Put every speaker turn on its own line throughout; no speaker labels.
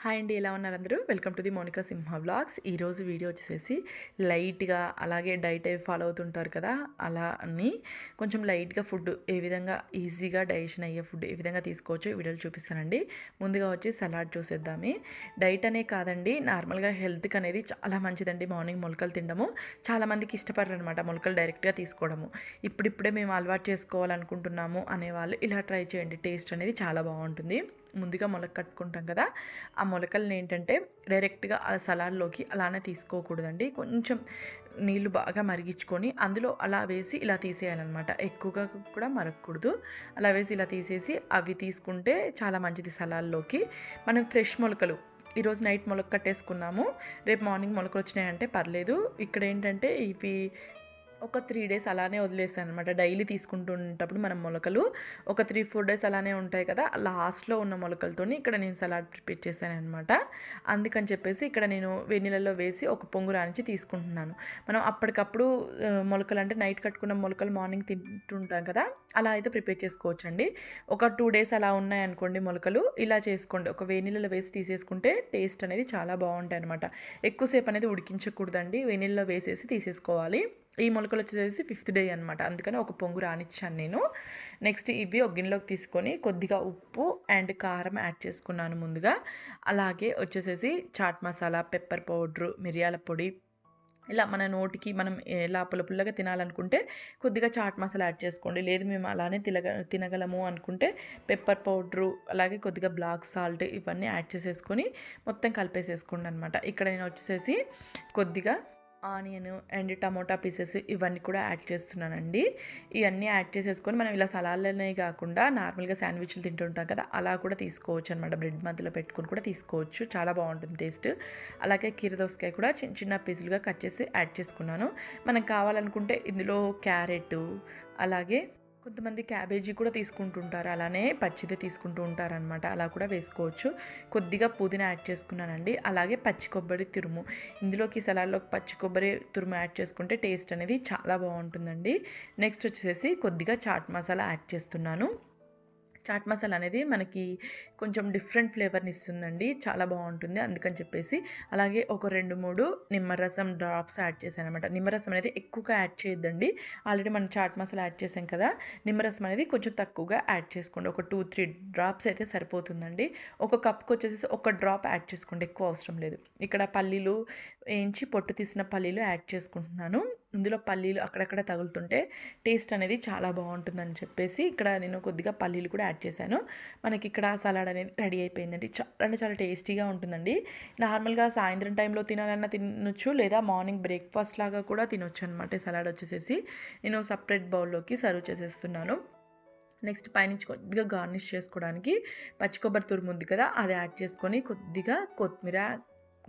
Hi అండి ఎలా ఉన్నారు అందరూ? Welcome to the Monika Simha blogs ఈరోజు వీడియో వచ్చేసి లైట్గా అలాగే డైట్ అవి ఫాలో అవుతుంటారు కదా అలా అని కొంచెం లైట్గా ఫుడ్ ఏ విధంగా ఈజీగా డైజెషన్ అయ్యే ఫుడ్ ఏ విధంగా తీసుకోవచ్చో వీడియోలు చూపిస్తానండి. ముందుగా వచ్చి సలాడ్ చూసేద్దామే. డైట్ అనే కాదండి నార్మల్గా హెల్త్కి అనేది చాలా మంచిదండి. మార్నింగ్ మొలకలు తినడము. చాలామందికి ఇష్టపడరు అనమాట మొలకలు డైరెక్ట్గా తీసుకోవడము. ఇప్పుడిప్పుడే మేము అలవాటు చేసుకోవాలనుకుంటున్నాము అనేవాళ్ళు ఇలా ట్రై చేయండి టేస్ట్ అనేది చాలా బాగుంటుంది. ముందుగా మొలక కట్టుకుంటాం కదా ఆ మొలకల్ని ఏంటంటే డైరెక్ట్గా ఆ సలాడ్లోకి అలానే తీసుకోకూడదండి. కొంచెం నీళ్ళు బాగా మరిగించుకొని అందులో అలా వేసి ఇలా తీసేయాలన్నమాట. ఎక్కువగా కూడా మరగకూడదు. అలా వేసి ఇలా తీసేసి అవి తీసుకుంటే చాలా మంచిది సలాడ్లోకి. మనం ఫ్రెష్ మొలకలు ఈరోజు నైట్ మొలక కట్టేసుకున్నాము రేపు మార్నింగ్ మొలకలు వచ్చినాయంటే పర్లేదు. ఇక్కడ ఏంటంటే ఇవి ఒక త్రీ డేస్ అలానే వదిలేస్తాను అనమాట డైలీ తీసుకుంటున్నప్పుడు మనం మొలకలు ఒక త్రీ ఫోర్ డేస్ అలానే ఉంటాయి కదా లాస్ట్లో ఉన్న మొలకలతో ఇక్కడ నేను సలాడ్ ప్రిపేర్ చేశాను అనమాట అందుకని చెప్పేసి ఇక్కడ నేను వెన్నీళ్ళలో వేసి ఒక పొంగు రానిచి తీసుకుంటున్నాను. మనం అప్పటికప్పుడు మొలకలు అంటే నైట్ కట్టుకున్న మొలకలు మార్నింగ్ తింటుంటాం కదా అలా అయితే ప్రిపేర్ చేసుకోవచ్చండి. ఒక టూ డేస్ అలా ఉన్నాయనుకోండి మొలకలు ఇలా చేసుకోండి. ఒక వేనీళ్ళలో వేసి తీసేసుకుంటే టేస్ట్ అనేది చాలా బాగుంటాయి అనమాట ఎక్కువసేపు అనేది ఉడికించకూడదండి. వేనీళ్ళలో వేసేసి తీసేసుకోవాలి. ఈ మొలకలు వచ్చేసి ఫిఫ్త్ డే అనమాట అందుకని ఒక పొంగు రానిచ్చాను నేను. నెక్స్ట్ ఇవి ఒక గిన్నెలోకి తీసుకొని కొద్దిగా ఉప్పు అండ్ కారం యాడ్ చేసుకున్నాను ముందుగా. అలాగే వచ్చేసేసి చాట్ మసాలా పెప్పర్ పౌడరు మిరియాల పొడి ఇలా మన నోటికి మనం ఎలా పులపుల్లగా తినాలనుకుంటే కొద్దిగా చాట్ మసాలా యాడ్ చేసుకోండి. లేదు మేము అలానే తినగ తినగలము అనుకుంటే పెప్పర్ పౌడరు అలాగే కొద్దిగా బ్లాక్ సాల్ట్ ఇవన్నీ యాడ్ చేసేసుకొని మొత్తం కలిపేసేసుకోండి అనమాట ఇక్కడ నేను వచ్చేసేసి కొద్దిగా ఆనియన్ అండ్ టమోటా పీసెస్ ఇవన్నీ కూడా యాడ్ చేస్తున్నానండి. ఇవన్నీ యాడ్ చేసేసుకొని మనం ఇలా సలాడ్లనే కాకుండా నార్మల్గా శాండ్విచ్లు తింటుంటాం కదా అలా కూడా తీసుకోవచ్చు అనమాట బ్రెడ్ మధ్యలో పెట్టుకొని కూడా తీసుకోవచ్చు. చాలా బాగుంటుంది టేస్ట్. అలాగే కీర దోసకాయ కూడా చిన్న చిన్న పీసులుగా కట్ చేసి యాడ్ చేసుకున్నాను. మనకు కావాలనుకుంటే ఇందులో క్యారెట్ అలాగే కొంతమంది క్యాబేజీ కూడా తీసుకుంటుంటారు. అలానే పచ్చిదే తీసుకుంటూ ఉంటారనమాట అలా కూడా వేసుకోవచ్చు. కొద్దిగా పుదీనా యాడ్ చేసుకున్నానండి. అలాగే పచ్చి కొబ్బరి తురుము. ఇందులోకి సలాడ్లోకి పచ్చి కొబ్బరి తురుము యాడ్ చేసుకుంటే టేస్ట్ అనేది చాలా బాగుంటుందండి. నెక్స్ట్ వచ్చేసి కొద్దిగా చాట్ మసాలా యాడ్ చేస్తున్నాను. చాట్ మసాలా అనేది మనకి కొంచెం డిఫరెంట్ ఫ్లేవర్ని ఇస్తుందండి. చాలా బాగుంటుంది అందుకని చెప్పేసి. అలాగే ఒక రెండు మూడు నిమ్మరసం డ్రాప్స్ యాడ్ చేశాను అనమాట నిమ్మరసం అనేది ఎక్కువగా యాడ్ చేయొద్దండి. ఆల్రెడీ మనం చాట్ మసాలా యాడ్ చేసాం కదా నిమ్మరసం అనేది కొంచెం తక్కువగా యాడ్ చేసుకోండి. ఒక టూ త్రీ డ్రాప్స్ అయితే సరిపోతుందండి. ఒక కప్కి వచ్చేసి ఒక డ్రాప్ యాడ్ చేసుకోండి ఎక్కువ అవసరం లేదు. ఇక్కడ పల్లీలు వేయించి పొట్టు తీసిన పల్లీలు యాడ్ చేసుకుంటున్నాను. ఇందులో పల్లీలు అక్కడక్కడ తగులుతుంటే టేస్ట్ అనేది చాలా బాగుంటుందని చెప్పేసి ఇక్కడ నేను కొద్దిగా పల్లీలు కూడా యాడ్ చేశాను. మనకి ఇక్కడ సలాడ్ అనేది రెడీ అయిపోయిందండి. చాలా అంటే చాలా టేస్టీగా ఉంటుందండి. నార్మల్గా సాయంత్రం టైంలో తినాలన్నా తినొచ్చు లేదా మార్నింగ్ బ్రేక్ఫాస్ట్ లాగా కూడా తినొచ్చు అనమాట సలాడ్ వచ్చేసేసి. నేను సపరేట్ బౌల్లోకి సర్వ్ చేసేస్తున్నాను. నెక్స్ట్ పైనుంచి కొద్దిగా గార్నిష్ చేసుకోవడానికి పచ్చి కొబ్బరి తురుము ఉంది కదా అది యాడ్ చేసుకొని కొద్దిగా కొత్తిమీర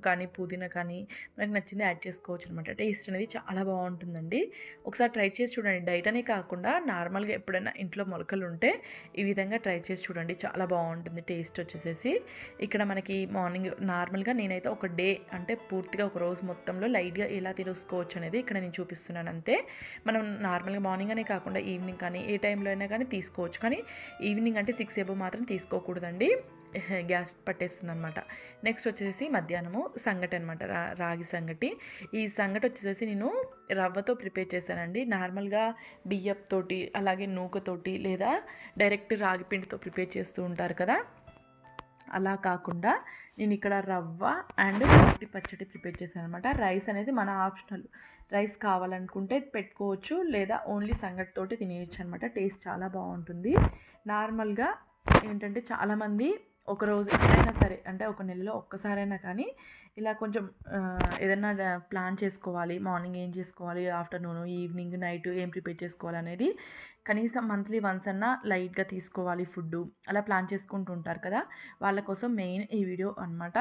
కానీ పుదీనా కానీ మనకు నచ్చింది యాడ్ చేసుకోవచ్చు అనమాట టేస్ట్ అనేది చాలా బాగుంటుందండి. ఒకసారి ట్రై చేసి చూడండి. డైట్ అనే కాకుండా నార్మల్గా ఎప్పుడైనా ఇంట్లో మొలకలు ఉంటే ఈ విధంగా ట్రై చేసి చూడండి. చాలా బాగుంటుంది టేస్ట్ వచ్చేసేసి. ఇక్కడ మనకి మార్నింగ్ నార్మల్గా నేనైతే ఒక డే అంటే పూర్తిగా ఒక రోజు మొత్తంలో లైట్గా ఎలా తీసుకోవచ్చు అనేది ఇక్కడ నేను చూపిస్తున్నాను అంతే. మనం నార్మల్గా మార్నింగ్ అనే కాకుండా ఈవినింగ్ కానీ ఏ టైంలో అయినా కానీ తీసుకోవచ్చు. కానీ ఈవినింగ్ అంటే సిక్స్ ఏబో మాత్రం తీసుకోకూడదండి. గ్యాస్ పట్టేస్తుంది అనమాట నెక్స్ట్ వచ్చేసి మధ్యాహ్నము సంగటి అనమాట రా రాగి సంగటి. ఈ సంగటి వచ్చేసి నేను రవ్వతో ప్రిపేర్ చేశానండి. నార్మల్గా బియ్యపుతోటి అలాగే నూకతోటి లేదా డైరెక్ట్ రాగి పిండితో ప్రిపేర్ చేస్తూ ఉంటారు కదా. అలా కాకుండా నేను ఇక్కడ రవ్వ అండ్ పచ్చి పచ్చడి ప్రిపేర్ చేశాను అనమాట రైస్ అనేది మన ఆప్షనల్. రైస్ కావాలనుకుంటే పెట్టుకోవచ్చు లేదా ఓన్లీ సంగటితోటి తినేయచ్చు అనమాట టేస్ట్ చాలా బాగుంటుంది. నార్మల్గా ఏంటంటే చాలామంది ఒక రోజు ఎప్పుడైనా సరే అంటే ఒక నెలలో ఒక్కసారైనా కానీ ఇలా కొంచెం ఏదైనా ప్లాన్ చేసుకోవాలి. మార్నింగ్ ఏం చేసుకోవాలి? ఆఫ్టర్నూన్ ఈవినింగ్ నైట్ ఏం ప్రిపేర్ చేసుకోవాలి అనేది కనీసం మంత్లీ వన్స్ అన్నా లైట్గా తీసుకోవాలి ఫుడ్ అలా ప్లాన్ చేసుకుంటూ ఉంటారు కదా! వాళ్ళ కోసం మెయిన్ ఈ వీడియో అన్నమాట.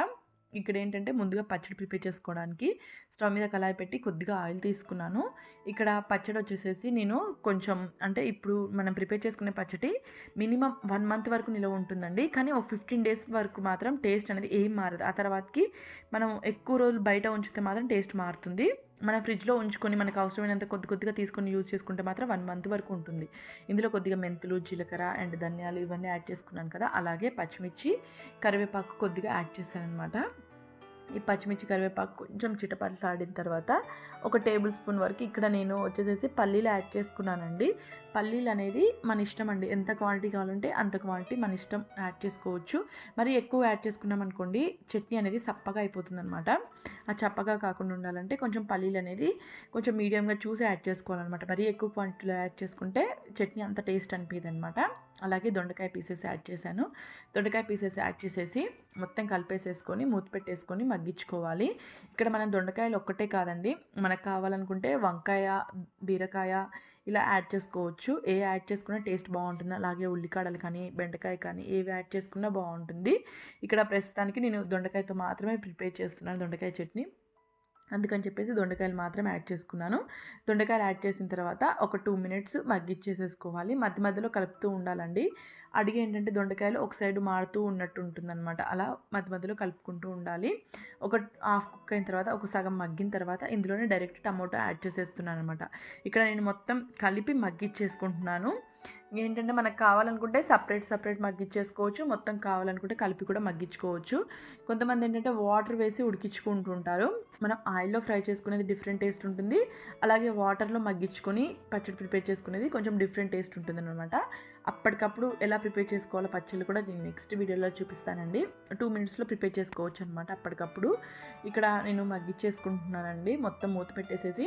ఇక్కడ ఏంటంటే ముందుగా పచ్చడి ప్రిపేర్ చేసుకోవడానికి స్టవ్ మీద కళాయి పెట్టి కొద్దిగా ఆయిల్ తీసుకున్నాను. ఇక్కడ పచ్చడి వచ్చేసేసి నేను కొంచెం అంటే ఇప్పుడు మనం ప్రిపేర్ చేసుకునే పచ్చడి మినిమం వన్ మంత్ వరకు నిలవ ఉంటుందండి. కానీ ఒక ఫిఫ్టీన్ డేస్ వరకు మాత్రం టేస్ట్ అనేది ఏం మారదు. ఆ తర్వాతకి మనం ఎక్కువ రోజులు బయట ఉంచితే మాత్రం టేస్ట్ మారుతుంది. మన ఫ్రిడ్జ్లో ఉంచుకొని మనకు అవసరమైనంత కొద్ది కొద్దిగా తీసుకొని యూజ్ చేసుకుంటే మాత్రం వన్ మంత్ వరకు ఉంటుంది. ఇందులో కొద్దిగా మెంతులు జీలకర్ర అండ్ ధనియాలు ఇవన్నీ యాడ్ చేసుకున్నాను కదా అలాగే పచ్చిమిర్చి కరివేపాకు కొద్దిగా యాడ్ చేశాను అనమాట ఈ పచ్చిమిర్చి కరివేపాకు కొంచెం చిటపట్లాడిన తర్వాత ఒక టేబుల్ స్పూన్ వరకు ఇక్కడ నేను వచ్చేసేసి పల్లీలు యాడ్ చేసుకున్నానండి. పల్లీలు అనేది మన ఇష్టం అండి. ఎంత క్వాంటిటీ కావాలంటే అంత క్వాంటిటీ మన ఇష్టం యాడ్ చేసుకోవచ్చు. మరి ఎక్కువ యాడ్ చేసుకున్నాం అనుకోండి చట్నీ అనేది సప్పగా అయిపోతుంది అనమాట ఆ చప్పగా కాకుండా ఉండాలంటే కొంచెం పల్లీలు అనేది కొంచెం మీడియంగా చూసి యాడ్ చేసుకోవాలన్నమాట. మరి ఎక్కువ క్వాంటిటీలో యాడ్ చేసుకుంటే చట్నీ అంత టేస్ట్ అనిపించదు అనమాట అలాగే దొండకాయ పీసెస్ యాడ్ చేశాను. దొండకాయ పీసెస్ యాడ్ చేసేసి మొత్తం కలిపేసేసుకొని మూత పెట్టేసుకొని మగ్గించుకోవాలి. ఇక్కడ మనం దొండకాయలు ఒక్కటే కాదండి మనకు కావాలనుకుంటే వంకాయ బీరకాయ ఇలా యాడ్ చేసుకోవచ్చు. ఏ యాడ్ చేసుకున్నా టేస్ట్ బాగుంటుంది. అలాగే ఉల్లికాడలు కానీ బెండకాయ కానీ ఏవి యాడ్ చేసుకున్నా బాగుంటుంది. ఇక్కడ ప్రస్తుతానికి నేను దొండకాయతో మాత్రమే ప్రిపేర్ చేస్తున్నాను దొండకాయ చట్నీ. అందుకని చెప్పేసి దొండకాయలు మాత్రం యాడ్ చేసుకున్నాను. దొండకాయలు యాడ్ చేసిన తర్వాత ఒక టూ మినిట్స్ మగ్గిచ్చేసేసుకోవాలి. మధ్య మధ్యలో కలుపుతూ ఉండాలండి. అడిగి ఏంటంటే దొండకాయలు ఒక సైడ్ మారుతూ ఉన్నట్టు ఉంటుందన్నమాట అలా మధ్య మధ్యలో కలుపుకుంటూ ఉండాలి. ఒక హాఫ్ కుక్ అయిన తర్వాత ఒక సగం మగ్గిన తర్వాత ఇందులోనే డైరెక్ట్ టమోటా యాడ్ చేసేస్తున్నాను అనమాట ఇక్కడ నేను మొత్తం కలిపి మగ్గిచ్చేసుకుంటున్నాను. ఏంటంటే మనకు కావాలనుకుంటే సపరేట్ సపరేట్ మగ్గించేసుకోవచ్చు మొత్తం కావాలనుకుంటే కలిపి కూడా మగ్గించుకోవచ్చు కొంతమంది ఏంటంటే వాటర్ వేసి ఉడికించుకుంటుంటారు మనం ఆయిల్లో ఫ్రై చేసుకునేది డిఫరెంట్ టేస్ట్ ఉంటుంది. అలాగే వాటర్లో మగ్గించుకొని పచ్చడి ప్రిపేర్ చేసుకునేది కొంచెం డిఫరెంట్ టేస్ట్ ఉంటుంది అనమాట అప్పటికప్పుడు ఎలా ప్రిపేర్ చేసుకోవాలో పచ్చళ్ళు కూడా నేను నెక్స్ట్ వీడియోలో చూపిస్తానండి. టూ మినిట్స్లో ప్రిపేర్ చేసుకోవచ్చు అనమాట అప్పటికప్పుడు. ఇక్కడ నేను మగ్గిచ్చేసుకుంటున్నానండి. మొత్తం మూత పెట్టేసేసి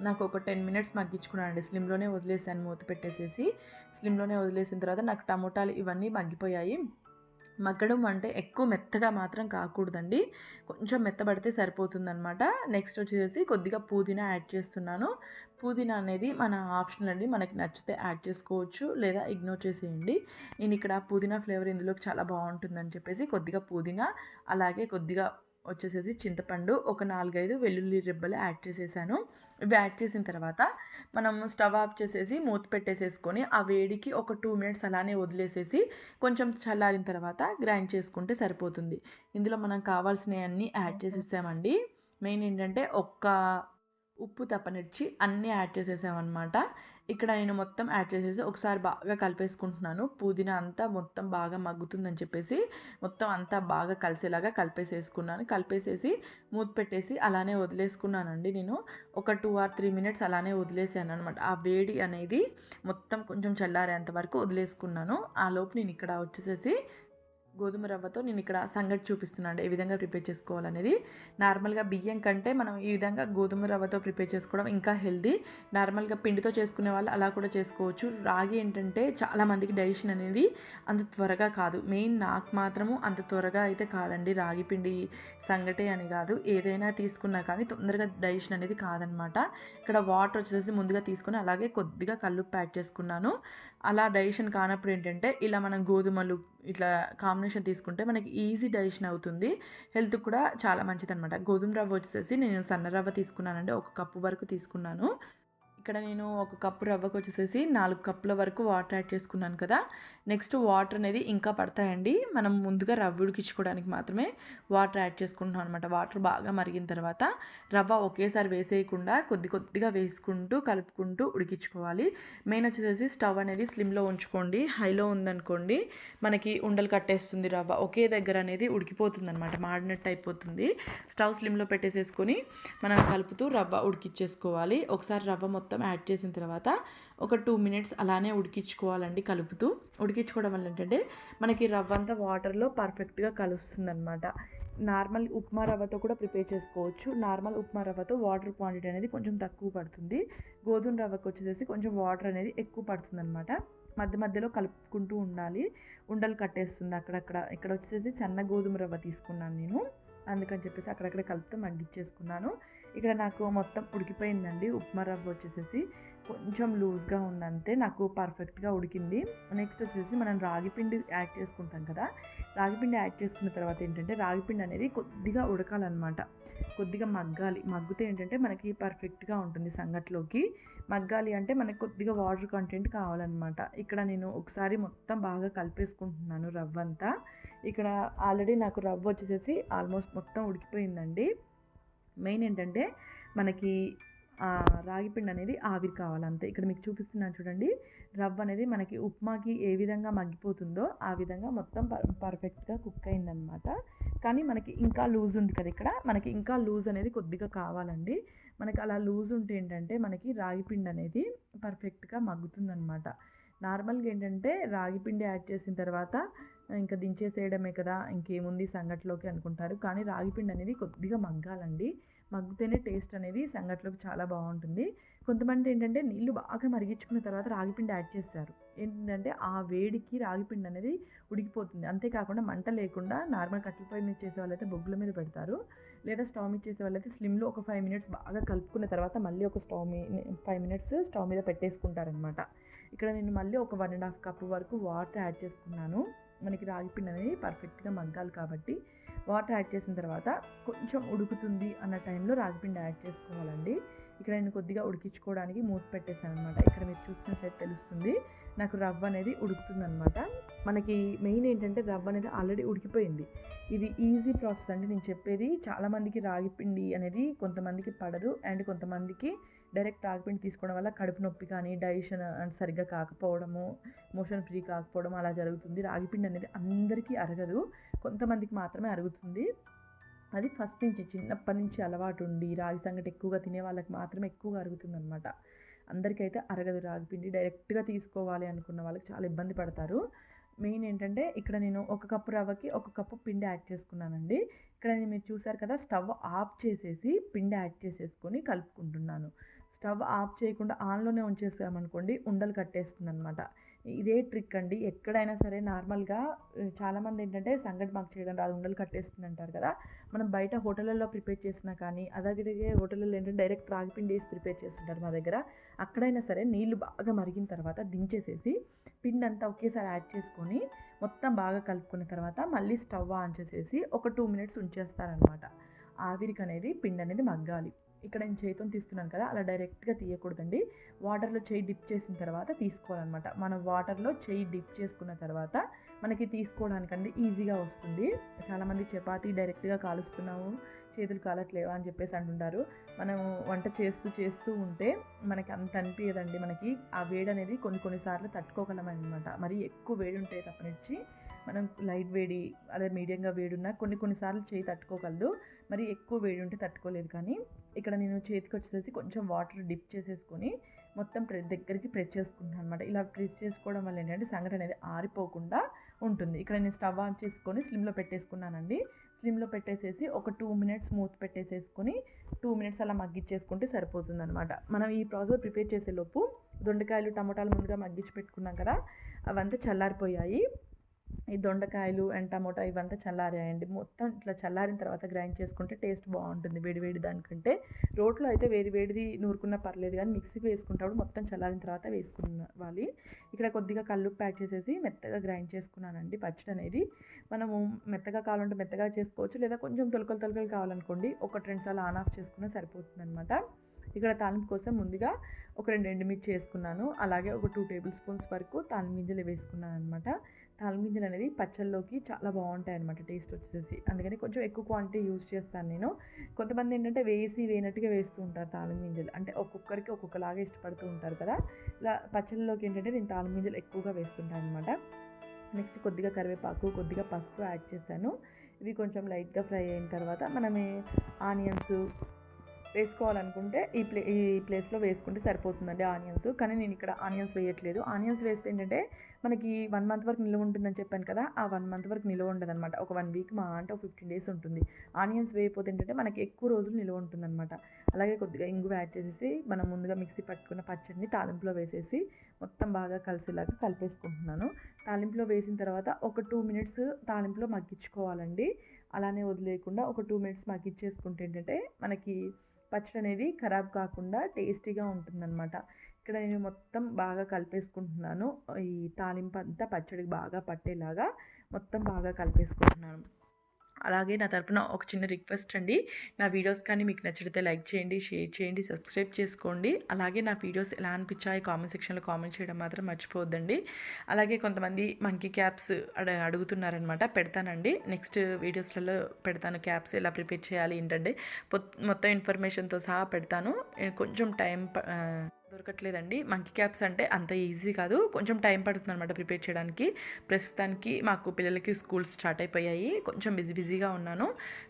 నాకు ఒక టెన్ మినిట్స్ మగ్గించుకున్నాను అండి స్లిమ్లోనే వదిలేసాను మూత పెట్టేసేసి. స్లిమ్లోనే వదిలేసిన తర్వాత నాకు టమోటాలు ఇవన్నీ మగ్గిపోయాయి. మగ్గడం అంటే ఎక్కువ మెత్తగా మాత్రం కాకూడదండి. కొంచెం మెత్తబడితే సరిపోతుందనమాట నెక్స్ట్ వచ్చేసి కొద్దిగా పుదీనా యాడ్ చేస్తున్నాను. పుదీనా అనేది మన ఆప్షనల్ అండి. మనకి నచ్చితే యాడ్ చేసుకోవచ్చు లేదా ఇగ్నోర్ చేసేయండి. నేను ఇక్కడ పుదీనా ఫ్లేవర్ ఇందులోకి చాలా బాగుంటుందని చెప్పేసి కొద్దిగా పుదీనా అలాగే కొద్దిగా వచ్చేసేసి చింతపండు ఒక నాలుగైదు వెల్లుల్లి రెబ్బలు యాడ్ చేసేసాను. ఇవి యాడ్ చేసిన తర్వాత మనం స్టవ్ ఆఫ్ చేసేసి మూత పెట్టేసేసుకొని ఆ వేడికి ఒక టూ మినిట్స్ అలానే వదిలేసేసి కొంచెం చల్లారిన తర్వాత గ్రైండ్ చేసుకుంటే సరిపోతుంది. ఇందులో మనం కావాల్సినవన్నీ యాడ్ చేసేసామండి. మెయిన్ ఏంటంటే ఒక్క ఉప్పు తప్పనిచ్చి అన్నీ యాడ్ చేసేసామన్నమాట. ఇక్కడ నేను మొత్తం యాడ్ చేసేసి ఒకసారి బాగా కలిపేసుకుంటున్నాను. పుదీనా అంతా మొత్తం బాగా మగ్గుతుందని చెప్పేసి మొత్తం అంతా బాగా కలిసేలాగా కలిపేసేసుకున్నాను. కలిపేసేసి మూత పెట్టేసి అలానే వదిలేసుకున్నానండి నేను. ఒక టూ ఆర్ త్రీ మినిట్స్ అలానే వదిలేసాను అనమాట ఆ వేడి అనేది మొత్తం కొంచెం చల్లారేంత వరకు వదిలేసుకున్నాను. ఆ లోపు నేను ఇక్కడ వచ్చేసేసి గోధుమ రవ్వతో నేను ఇక్కడ సంగటి చూపిస్తున్నాను ఏ విధంగా ప్రిపేర్ చేసుకోవాలనేది. నార్మల్గా బియ్యం కంటే మనం ఈ విధంగా గోధుమ రవ్వతో ప్రిపేర్ చేసుకోవడం ఇంకా హెల్దీ నార్మల్గా పిండితో చేసుకునే వాళ్ళు అలా కూడా చేసుకోవచ్చు. రాగి ఏంటంటే చాలామందికి డైజెషన్ అనేది అంత త్వరగా కాదు. మెయిన్ నాకు మాత్రము అంత త్వరగా అయితే కాదండి రాగి పిండి సంగటే అని కాదు. ఏదైనా తీసుకున్నా కానీ తొందరగా డైజెషన్ అనేది కాదనమాట. ఇక్కడ వాటర్ వచ్చేసి ముందుగా తీసుకుని అలాగే కొద్దిగా కళ్ళు ప్యాక్ చేసుకున్నాను. అలా డైజెషన్ కానప్పుడు ఏంటంటే ఇలా మనం గోధుమలు ఇట్లా కాంబినేషన్ తీసుకుంటే మనకి ఈజీ డైజెషన్ అవుతుంది. హెల్త్ కూడా చాలా మంచిదనమాట గోధుమ రవ్వ వచ్చేసి నేను సన్న రవ్వ తీసుకున్నానండి. ఒక కప్పు వరకు తీసుకున్నాను. ఇక్కడ నేను ఒక కప్పు రవ్వకు వచ్చేసేసి నాలుగు కప్పుల వరకు వాటర్ యాడ్ చేసుకున్నాను కదా. నెక్స్ట్ వాటర్ అనేది ఇంకా పడతాయండి. మనం ముందుగా రవ్వ ఉడికించుకోవడానికి మాత్రమే వాటర్ యాడ్ చేసుకుంటున్నాం అనమాట వాటర్ బాగా మరిగిన తర్వాత రవ్వ ఒకేసారి వేసేయకుండా కొద్ది కొద్దిగా వేసుకుంటూ కలుపుకుంటూ ఉడికించుకోవాలి. మెయిన్ వచ్చేసేసి స్టవ్ అనేది స్లిమ్లో ఉంచుకోండి. హైలో ఉందనుకోండి మనకి ఉండలు కట్టేస్తుంది రవ్వ. ఒకే దగ్గర అనేది ఉడికిపోతుంది అనమాట మాడినట్టు అయిపోతుంది. స్టవ్ స్లిమ్లో పెట్టేసేసుకొని మనం కలుపుతూ రవ్వ ఉడికిచ్చేసుకోవాలి ఒకసారి రవ్వ మొత్తం మొత్తం యాడ్ చేసిన తర్వాత ఒక టూ మినిట్స్ అలానే ఉడికించుకోవాలండి కలుపుతూ. ఉడికించుకోవడం వల్ల ఏంటంటే మనకి రవ్వ అంతా వాటర్లో పర్ఫెక్ట్గా కలుస్తుంది అనమాట నార్మల్ ఉప్మా రవ్వతో కూడా ప్రిపేర్ చేసుకోవచ్చు. నార్మల్ ఉప్మా రవ్వతో వాటర్ క్వాంటిటీ అనేది కొంచెం తక్కువ పడుతుంది. గోధుమ రవ్వకు వచ్చేసి కొంచెం వాటర్ అనేది ఎక్కువ పడుతుంది అనమాట మధ్య మధ్యలో కలుపుకుంటూ ఉండాలి. ఉండలు కట్టేస్తుంది అక్కడక్కడ. ఇక్కడ వచ్చేసి సన్న గోధుమ రవ్వ తీసుకున్నాను నేను. అందుకని చెప్పేసి అక్కడక్కడ కలుపుతూ మగ్గిచ్చేసుకున్నాను ఇక్కడ నాకు మొత్తం ఉడికిపోయిందండి. ఉప్మా రవ్వ వచ్చేసేసి కొంచెం లూజ్గా ఉందంతే నాకు పర్ఫెక్ట్గా ఉడికింది. నెక్స్ట్ వచ్చేసి మనం రాగిపిండి యాడ్ చేసుకుంటాం కదా రాగిపిండి యాడ్ చేసుకున్న తర్వాత ఏంటంటే రాగిపిండి అనేది కొద్దిగా ఉడకాలన్నమాట. కొద్దిగా మగ్గాలి. మగ్గితే ఏంటంటే మనకి పర్ఫెక్ట్గా ఉంటుంది సంగట్లోకి. మగ్గాలి అంటే మనకి కొద్దిగా వాటర్ కంటెంట్ కావాలన్నమాట. ఇక్కడ నేను ఒకసారి మొత్తం బాగా కలిపేసుకుంటున్నాను రవ్వ అంతా ఇక్కడ ఆల్రెడీ నాకు రవ్వ వచ్చేసేసి ఆల్మోస్ట్ మొత్తం ఉడికిపోయిందండి. మెయిన్ ఏంటంటే మనకి రాగిపిండి అనేది ఆవిరి కావాలంతే ఇక్కడ మీకు చూపిస్తున్నాను చూడండి. రవ్వ అనేది మనకి ఉప్మాకి ఏ విధంగా మగ్గిపోతుందో ఆ విధంగా మొత్తం పర్ పర్ఫెక్ట్గా కుక్ అయిందనమాట కానీ మనకి ఇంకా లూజ్ ఉంది కదా ఇక్కడ. మనకి ఇంకా లూజ్ అనేది కొద్దిగా కావాలండి. మనకి అలా లూజ్ ఉంటే ఏంటంటే మనకి రాగిపిండి అనేది పర్ఫెక్ట్గా మగ్గుతుందనమాట నార్మల్గా ఏంటంటే రాగి పిండి యాడ్ చేసిన తర్వాత ఇంకా దించేసేయడమే కదా ఇంకేముంది సంగట్లోకి అనుకుంటారు. కానీ రాగిపిండి అనేది కొద్దిగా మగ్గాలండి. మగ్గితేనే టేస్ట్ అనేది సంగట్లోకి చాలా బాగుంటుంది. కొంతమంది ఏంటంటే నీళ్ళు బాగా మరిగించుకున్న తర్వాత రాగిపిండి యాడ్ చేస్తారు. ఏంటంటే ఆ వేడికి రాగిపిండి అనేది ఉడికిపోతుంది. అంతేకాకుండా మంట లేకుండా నార్మల్ కట్టెలపై మీద చేసే వాళ్ళైతే బొగ్గుల మీద పెడతారు. లేదా స్టవ్ మీద చేసే వాళ్ళైతే స్లిమ్లో ఒక ఫైవ్ మినిట్స్ బాగా కలుపుకున్న తర్వాత మళ్ళీ ఒక స్టవ్ మీ ఫైవ్ మినిట్స్ స్టవ్ మీద పెట్టేసుకుంటారనమాట. ఇక్కడ నేను మళ్ళీ ఒక వన్ అండ్ హాఫ్ కప్ వరకు వాటర్ యాడ్ చేసుకున్నాను. మనకి రాగి పిండి అనేది పర్ఫెక్ట్గా మగ్గాలి కాబట్టి వాటర్ యాడ్ చేసిన తర్వాత కొంచెం ఉడుకుతుంది అన్న టైంలో రాగిపిండి యాడ్ చేసుకోవాలండి. ఇక్కడ నేను కొద్దిగా ఉడికించుకోవడానికి మూత పెట్టేశాను అనమాట ఇక్కడ మీరు చూసినట్లయితే తెలుస్తుంది నాకు రవ్వ అనేది ఉడుకుతుందనమాట మనకి మెయిన్ ఏంటంటే రవ్వ అనేది ఆల్రెడీ ఉడికిపోయింది. ఇది ఈజీ ప్రాసెస్ అండి. నేను చెప్పేది చాలామందికి రాగిపిండి అనేది కొంతమందికి పడదు అండ్ కొంతమందికి డైరెక్ట్ రాగిపిండి తీసుకోవడం వల్ల కడుపు నొప్పి కానీ డైజెషన్ సరిగ్గా కాకపోవడము మోషన్ ఫ్రీ కాకపోవడం అలా జరుగుతుంది. రాగిపిండి అనేది అందరికీ అరగదు. కొంతమందికి మాత్రమే అరుగుతుంది. అది ఫస్ట్ నుంచి చిన్నప్పటి నుంచి అలవాటు ఉండి రాగి సంగటి ఎక్కువగా తినే వాళ్ళకి మాత్రమే ఎక్కువగా అరుగుతుందనమాట అందరికైతే అరగదు రాగిపిండి. డైరెక్ట్గా తీసుకోవాలి అనుకున్న వాళ్ళకి చాలా ఇబ్బంది పడతారు. మెయిన్ ఏంటంటే ఇక్కడ నేను ఒక కప్పు రవ్వకి ఒక కప్పు పిండి యాడ్ చేసుకున్నానండి. ఇక్కడ నేను మీరు చూసారు కదా స్టవ్ ఆఫ్ చేసేసి పిండి యాడ్ చేసేసుకొని కలుపుకుంటున్నాను. స్టవ్ ఆఫ్ చేయకుండా ఆన్లోనే ఉంచేసామనుకోండి ఉండలు కట్టేస్తుంది అనమాట ఇదే ట్రిక్ అండి. ఎక్కడైనా సరే నార్మల్గా చాలామంది ఏంటంటే సంగటి మాకు చేయడం రాదు ఉండలు కట్టేస్తుంది అంటారు కదా. మనం బయట హోటళ్ళల్లో ప్రిపేర్ చేసినా కానీ అదగడిగే హోటల్లో ఏంటంటే డైరెక్ట్ రాగిపిండి వేసి ప్రిపేర్ చేస్తుంటారు మా దగ్గర. అక్కడైనా సరే నీళ్ళు బాగా మరిగిన తర్వాత దించేసేసి పిండి అంతా ఒకేసారి యాడ్ చేసుకొని మొత్తం బాగా కలుపుకున్న తర్వాత మళ్ళీ స్టవ్ ఆన్ చేసేసి ఒక టూ మినిట్స్ ఉంచేస్తారనమాట ఆవిరికి అనేది పిండి అనేది మగ్గాలి. ఇక్కడ నేను చేతితో తీస్తున్నాను కదా అలా డైరెక్ట్గా తీయకూడదండి. వాటర్లో చేయి డిప్ చేసిన తర్వాత తీసుకోవాలన్నమాట. మనం వాటర్లో చేయి డిప్ చేసుకున్న తర్వాత మనకి తీసుకోవడానికండి ఈజీగా వస్తుంది. చాలామంది చపాతీ డైరెక్ట్గా కాలుస్తున్నాము చేతులు కాలట్లేవా అని చెప్పేసి అంటుంటారు. మనం వంట చేస్తూ చేస్తూ ఉంటే మనకి అంత అనిపించదండి మనకి. ఆ వేడి అనేది కొన్ని కొన్నిసార్లు తట్టుకోగలం అనమాట మరి ఎక్కువ వేడి ఉంటే తప్పనిచ్చి. మనం లైట్ వేడి అదే మీడియంగా వేడున్నా కొన్ని కొన్నిసార్లు చేయి తట్టుకోగలదు. మరి ఎక్కువ వేడి ఉంటే తట్టుకోలేదు కానీ ఇక్కడ నేను చేతికి వచ్చేసి కొంచెం వాటర్ డిప్ చేసేసుకొని మొత్తం ప్రె దగ్గరికి ప్రెస్ చేసుకుంటున్నాను అనమాట ఇలా ప్రెస్ చేసుకోవడం వల్ల ఏంటంటే సంగటి అనేది ఆరిపోకుండా ఉంటుంది. ఇక్కడ నేను స్టవ్ ఆన్ చేసుకొని స్లిమ్లో పెట్టేసుకున్నానండి. స్లిమ్లో పెట్టేసేసి ఒక టూ మినిట్స్ మూత పెట్టేసేసుకొని టూ మినిట్స్ అలా మగ్గిచ్చేసుకుంటే సరిపోతుంది అనమాట మనం ఈ ప్రాసెస్ ప్రిపేర్ చేసే లోపు దొండకాయలు టమాటాలు ముందుగా మగ్గించి పెట్టుకున్నాం కదా అవంతా చల్లారిపోయాయి. ఈ దొండకాయలు అండ్ టమోటా ఇవంతా చల్లారాయండి. మొత్తం ఇట్లా చల్లారిన తర్వాత గ్రైండ్ చేసుకుంటే టేస్ట్ బాగుంటుంది వేడివేడి దానికంటే. రోట్లో అయితే వేడి వేడిది నూరుకున్నా పర్లేదు కానీ మిక్సీకి వేసుకుంటప్పుడు మొత్తం చల్లారిన తర్వాత వేసుకున్నవాలి ఇక్కడ కొద్దిగా కళ్ళు ప్యాక్ చేసేసి మెత్తగా గ్రైండ్ చేసుకున్నానండి పచ్చడి అనేది. మనము మెత్తగా కావాలంటే మెత్తగా చేసుకోవచ్చు లేదా కొంచెం తొలకలు తొలకలు కావాలనుకోండి ఒకటి రెండు సార్లు ఆన్ ఆఫ్ చేసుకున్నా సరిపోతుంది అనమాట ఇక్కడ తాలింపు కోసం ముందుగా ఒక రెండు ఎండుమిర్చి వేసుకున్నాను. అలాగే ఒక టూ టేబుల్ స్పూన్స్ వరకు తాలింపు గింజలు వేసుకున్నాను అనమాట తాలింపు అనేది పచ్చళ్ళలోకి చాలా బాగుంటాయి అనమాట టేస్ట్ వచ్చేసి అందుకని కొంచెం ఎక్కువ క్వాంటిటీ యూజ్ చేస్తాను నేను. కొంతమంది ఏంటంటే వేసి వేనట్టుగా వేస్తూ ఉంటారు తాలింపు అంటే ఒక్కొక్కరికి ఒక్కొక్కలాగా ఇష్టపడుతూ ఉంటారు కదా. ఇలా పచ్చళ్ళలోకి ఏంటంటే నేను తాలింపు ఎక్కువగా వేస్తుంటాను అనమాట నెక్స్ట్ కొద్దిగా కరివేపాకు కొద్దిగా పసుపు యాడ్ చేశాను. ఇవి కొంచెం లైట్గా ఫ్రై అయిన తర్వాత మనమే ఆనియన్స్ వేసుకోవాలనుకుంటే ఈ ప్లే ఈ ప్లేస్లో వేసుకుంటే సరిపోతుందండి ఆనియన్స్. కానీ నేను ఇక్కడ ఆనియన్స్ వేయట్లేదు. ఆనియన్స్ వేస్తే ఏంటంటే మనకి వన్ మంత్ వరకు నిల్వ ఉంటుందని చెప్పాను కదా ఆ వన్ మంత్ వరకు నిల్వ ఉండదనమాట ఒక వన్ వీక్ మా అంటే ఒక ఫిఫ్టీన్ డేస్ ఉంటుంది. ఆనియన్స్ వేయకపోతే ఏంటంటే మనకి ఎక్కువ రోజులు నిల్వ ఉంటుందన్నమాట. అలాగే కొద్దిగా ఇంగు యాడ్ చేసేసి మనం ముందుగా మిక్సీ పట్టుకున్న పచ్చడిని తాలింపులో వేసేసి మొత్తం బాగా కలిసేలాగా కలిపేసుకుంటున్నాను. తాలింపులో వేసిన తర్వాత ఒక టూ మినిట్స్ తాలింపులో మగ్గించుకోవాలండి. అలానే వదిలేయకుండా ఒక టూ మినిట్స్ మగ్గించేసుకుంటే ఏంటంటే మనకి పచ్చడి అనేది ఖరాబ్ కాకుండా టేస్టీగా ఉంటుందన్నమాట. ఇక్కడ నేను మొత్తం బాగా కలిపేసుకుంటున్నాను. ఈ తాలింపు అంతా పచ్చడికి బాగా పట్టేలాగా మొత్తం బాగా కలిపేసుకుంటున్నాను. అలాగే నా తరపున ఒక చిన్న రిక్వెస్ట్ అండి. నా వీడియోస్ కానీ మీకు నచ్చితే లైక్ చేయండి షేర్ చేయండి సబ్స్క్రైబ్ చేసుకోండి. అలాగే నా వీడియోస్ ఎలా అనిపించాయి కామెంట్ సెక్షన్లో కామెంట్ చేయడం మాత్రం మర్చిపోవద్దండి. అలాగే కొంతమంది మంకీ క్యాప్స్ అడుగుతున్నారనమాట. పెడతానండి. నెక్స్ట్ వీడియోస్లలో పెడతాను క్యాప్స్ ఎలా ప్రిపేర్ చేయాలి ఏంటంటే మొత్తం ఇన్ఫర్మేషన్తో సహా పెడతాను. కొంచెం టైం ప- దొరకట్లేదండి. మంకీ క్యాప్స్ అంటే అంత ఈజీ కాదు. కొంచెం టైం పడుతుంది అనమాట ప్రిపేర్ చేయడానికి. ప్రస్తుతానికి మాకు పిల్లలకి స్కూల్స్ స్టార్ట్ అయిపోయాయి. కొంచెం బిజీ బిజీగా ఉన్నాను.